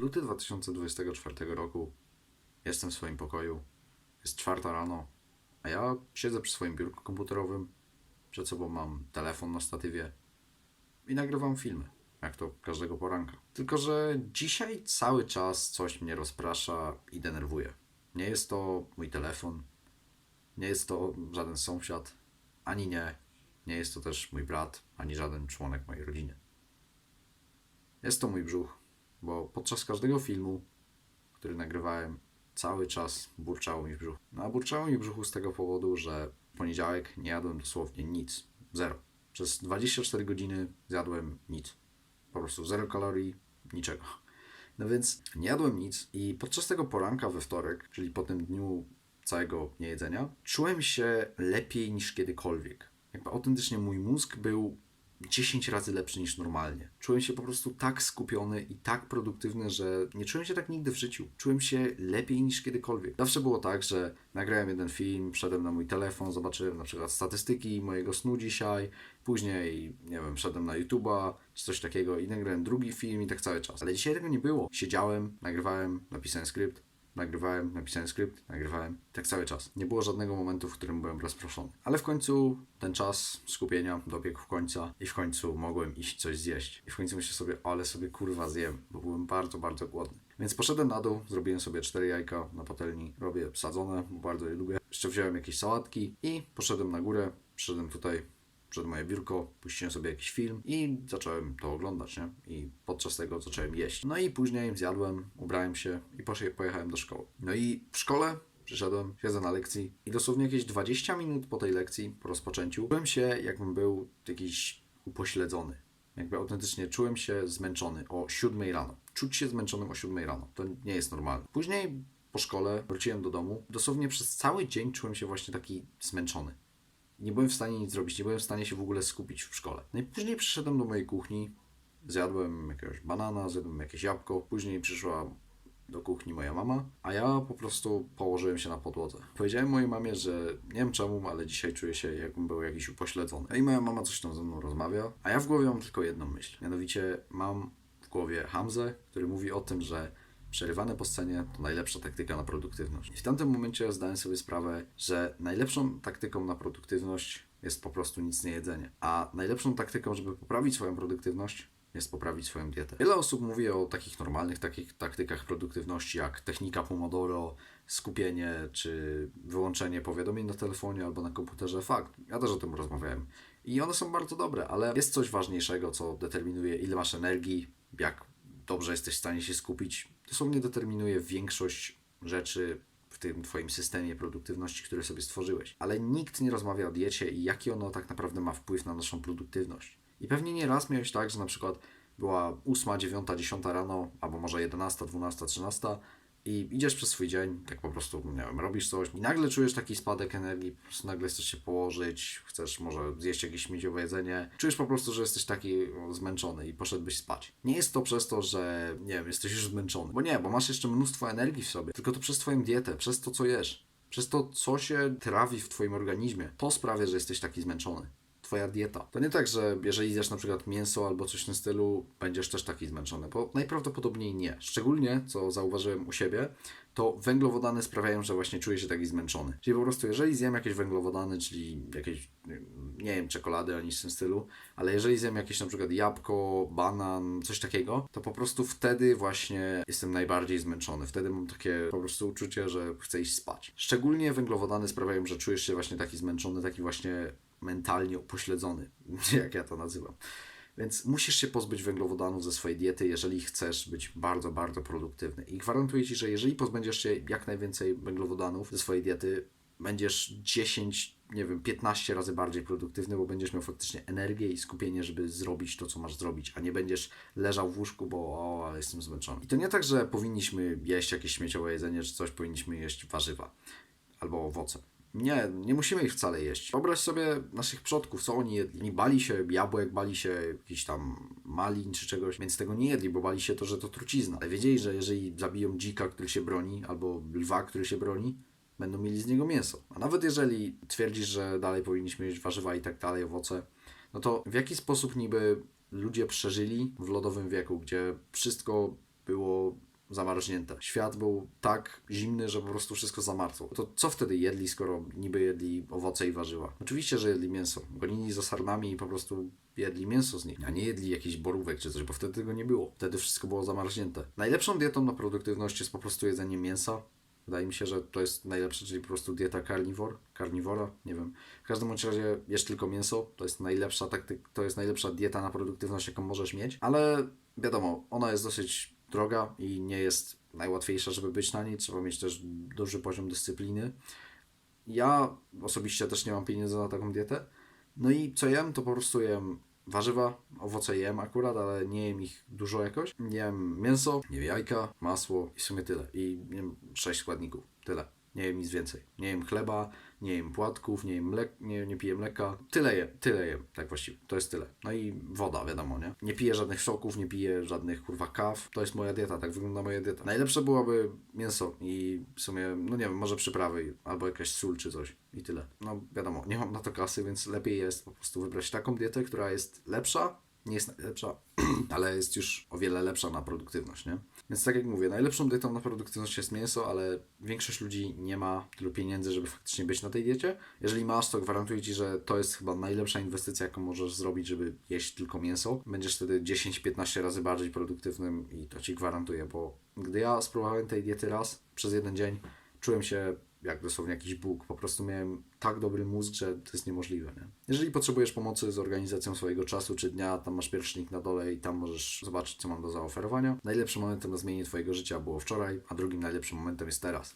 Luty 2024 roku. Jestem w swoim pokoju. Jest czwarta rano, a ja siedzę przy swoim biurku komputerowym. Przed sobą mam telefon na statywie i nagrywam filmy, jak to każdego poranka. Tylko, że dzisiaj cały czas coś mnie rozprasza i denerwuje. Nie jest to mój telefon, nie jest to żaden sąsiad, ani nie, nie jest to też mój brat, ani żaden członek mojej rodziny. Jest to mój brzuch, bo podczas każdego filmu, który nagrywałem, cały czas burczało mi w brzuchu. No a burczało mi w brzuchu z tego powodu, że w poniedziałek nie jadłem dosłownie nic. Zero. Przez 24 godziny zjadłem nic. Po prostu zero kalorii, niczego. No więc nie jadłem nic i podczas tego poranka we wtorek, czyli po tym dniu całego niejedzenia, czułem się lepiej niż kiedykolwiek. Jakby autentycznie mój mózg był 10 razy lepszy niż normalnie. Czułem się po prostu tak skupiony i tak produktywny, że nie czułem się tak nigdy w życiu. Czułem się lepiej niż kiedykolwiek. Zawsze było tak, że nagrałem jeden film, wszedłem na mój telefon, zobaczyłem na przykład statystyki mojego snu dzisiaj, później, nie wiem, wszedłem na YouTube'a czy coś takiego i nagrałem drugi film i tak cały czas. Ale dzisiaj tego nie było. Siedziałem, nagrywałem, napisałem skrypt, nagrywałem, napisałem skrypt, nagrywałem, tak cały czas. Nie było żadnego momentu, w którym byłem rozproszony. Ale w końcu ten czas skupienia dobiegł końca i w końcu mogłem iść coś zjeść. I w końcu myślę sobie, ale sobie kurwa zjem, bo byłem bardzo, bardzo głodny. Więc poszedłem na dół, zrobiłem sobie cztery jajka na patelni, robię sadzone, bo bardzo je lubię. Jeszcze wziąłem jakieś sałatki i poszedłem na górę, przyszedłem tutaj przed moje biurko, puściłem sobie jakiś film i zacząłem to oglądać, nie? I podczas tego zacząłem jeść. No i później zjadłem, ubrałem się i pojechałem do szkoły. No i w szkole przyszedłem, siedzę na lekcji i dosłownie jakieś 20 minut po tej lekcji, po rozpoczęciu, czułem się jakbym był jakiś upośledzony. Jakby autentycznie czułem się zmęczony o 7 rano. Czuć się zmęczonym o 7 rano. To nie jest normalne. Później po szkole wróciłem do domu. Dosłownie przez cały dzień czułem się właśnie taki zmęczony nie byłem w stanie nic zrobić, nie byłem w stanie się w ogóle skupić w szkole. No i później przyszedłem do mojej kuchni, zjadłem jakiegoś banana, zjadłem jakieś jabłko, później przyszła do kuchni moja mama, a ja po prostu położyłem się na podłodze. Powiedziałem mojej mamie, że nie wiem czemu, ale dzisiaj czuję się jakbym był jakiś upośledzony. No i moja mama coś tam ze mną rozmawia, a ja w głowie mam tylko jedną myśl. Mianowicie mam w głowie Hamzę, który mówi o tym, że Przerywane po scenie to najlepsza taktyka na produktywność. I w tamtym momencie zdałem sobie sprawę, że najlepszą taktyką na produktywność jest po prostu nic nie jedzenie. A najlepszą taktyką, żeby poprawić swoją produktywność, jest poprawić swoją dietę. Wiele osób mówi o takich normalnych takich taktykach produktywności, jak technika Pomodoro, skupienie, czy wyłączenie powiadomień na telefonie albo na komputerze. Fakt, ja też o tym rozmawiałem. I one są bardzo dobre, ale jest coś ważniejszego, co determinuje, ile masz energii, jak dobrze jesteś w stanie się skupić. Dosłownie determinuje większość rzeczy w tym Twoim systemie produktywności, który sobie stworzyłeś. Ale nikt nie rozmawia o diecie i jaki ono tak naprawdę ma wpływ na naszą produktywność. I pewnie nie raz miałeś tak, że na przykład była 8, 9, 10 rano, albo może 11, 12, 13 i idziesz przez swój dzień, tak po prostu, nie wiem, robisz coś i nagle czujesz taki spadek energii, po prostu nagle chcesz się położyć, chcesz może zjeść jakieś śmieciowe jedzenie, czujesz po prostu, że jesteś taki zmęczony i poszedłbyś spać. Nie jest to przez to, że, nie wiem, jesteś już zmęczony, bo nie, bo masz jeszcze mnóstwo energii w sobie, tylko to przez twoją dietę, przez to, co jesz. Przez to, co się trawi w Twoim organizmie, to sprawia, że jesteś taki zmęczony twoja dieta. To nie tak, że jeżeli zjesz na przykład mięso albo coś w tym stylu, będziesz też taki zmęczony, bo najprawdopodobniej nie. Szczególnie, co zauważyłem u siebie, to węglowodany sprawiają, że właśnie czuję się taki zmęczony. Czyli po prostu, jeżeli zjem jakieś węglowodany, czyli jakieś, nie wiem, czekolady ani w tym stylu, ale jeżeli zjem jakieś na przykład jabłko, banan, coś takiego, to po prostu wtedy właśnie jestem najbardziej zmęczony. Wtedy mam takie po prostu uczucie, że chcę iść spać. Szczególnie węglowodany sprawiają, że czujesz się właśnie taki zmęczony, taki właśnie mentalnie upośledzony, jak ja to nazywam. Więc musisz się pozbyć węglowodanów ze swojej diety, jeżeli chcesz być bardzo, bardzo produktywny. I gwarantuję Ci, że jeżeli pozbędziesz się jak najwięcej węglowodanów ze swojej diety, będziesz 10, nie wiem, 15 razy bardziej produktywny, bo będziesz miał faktycznie energię i skupienie, żeby zrobić to, co masz zrobić, a nie będziesz leżał w łóżku, bo o, ale jestem zmęczony. I to nie tak, że powinniśmy jeść jakieś śmieciowe jedzenie, czy coś, powinniśmy jeść warzywa albo owoce. Nie, nie musimy ich wcale jeść. Wyobraź sobie naszych przodków, co oni jedli. Oni bali się jabłek, bali się jakichś tam malin czy czegoś, więc tego nie jedli, bo bali się to, że to trucizna. Ale wiedzieli, że jeżeli zabiją dzika, który się broni, albo lwa, który się broni, będą mieli z niego mięso. A nawet jeżeli twierdzisz, że dalej powinniśmy jeść warzywa i tak dalej, owoce, no to w jaki sposób niby ludzie przeżyli w lodowym wieku, gdzie wszystko było zamarznięte. Świat był tak zimny, że po prostu wszystko zamarzło. To co wtedy jedli, skoro niby jedli owoce i warzywa? Oczywiście, że jedli mięso. Gonili za sarnami i po prostu jedli mięso z nich, a nie jedli jakichś borówek czy coś, bo wtedy tego nie było. Wtedy wszystko było zamarznięte. Najlepszą dietą na produktywność jest po prostu jedzenie mięsa. Wydaje mi się, że to jest najlepsze, czyli po prostu dieta carnivore, carnivora, nie wiem. W każdym bądź razie jesz tylko mięso, to jest najlepsza taktyk, to jest najlepsza dieta na produktywność, jaką możesz mieć, ale wiadomo, ona jest dosyć droga i nie jest najłatwiejsza, żeby być na niej, trzeba mieć też duży poziom dyscypliny. Ja osobiście też nie mam pieniędzy na taką dietę. No i co jem, to po prostu jem warzywa, owoce jem akurat, ale nie jem ich dużo jakoś. Jem mięso, jem jajka, masło i w sumie tyle. I jem sześć składników, tyle. Nie jem nic więcej. Nie jem chleba, nie jem płatków, nie jem mlek, nie, nie piję mleka. Tyle jem, tyle jem, tak właściwie. To jest tyle. No i woda, wiadomo, nie? Nie piję żadnych soków, nie piję żadnych kurwa kaw. To jest moja dieta, tak wygląda moja dieta. Najlepsze byłaby mięso i w sumie, no nie wiem, może przyprawy albo jakaś sól czy coś i tyle. No wiadomo, nie mam na to kasy, więc lepiej jest po prostu wybrać taką dietę, która jest lepsza, nie jest najlepsza, ale jest już o wiele lepsza na produktywność, nie? Więc tak jak mówię, najlepszą dietą na produktywność jest mięso, ale większość ludzi nie ma tylu pieniędzy, żeby faktycznie być na tej diecie. Jeżeli masz, to gwarantuję Ci, że to jest chyba najlepsza inwestycja, jaką możesz zrobić, żeby jeść tylko mięso. Będziesz wtedy 10-15 razy bardziej produktywnym i to Ci gwarantuję, bo gdy ja spróbowałem tej diety raz przez jeden dzień, czułem się jak dosłownie jakiś Bóg. Po prostu miałem tak dobry mózg, że to jest niemożliwe. Nie? Jeżeli potrzebujesz pomocy z organizacją swojego czasu czy dnia, tam masz pierwszy link na dole i tam możesz zobaczyć, co mam do zaoferowania. Najlepszym momentem na zmienienie Twojego życia było wczoraj, a drugim najlepszym momentem jest teraz.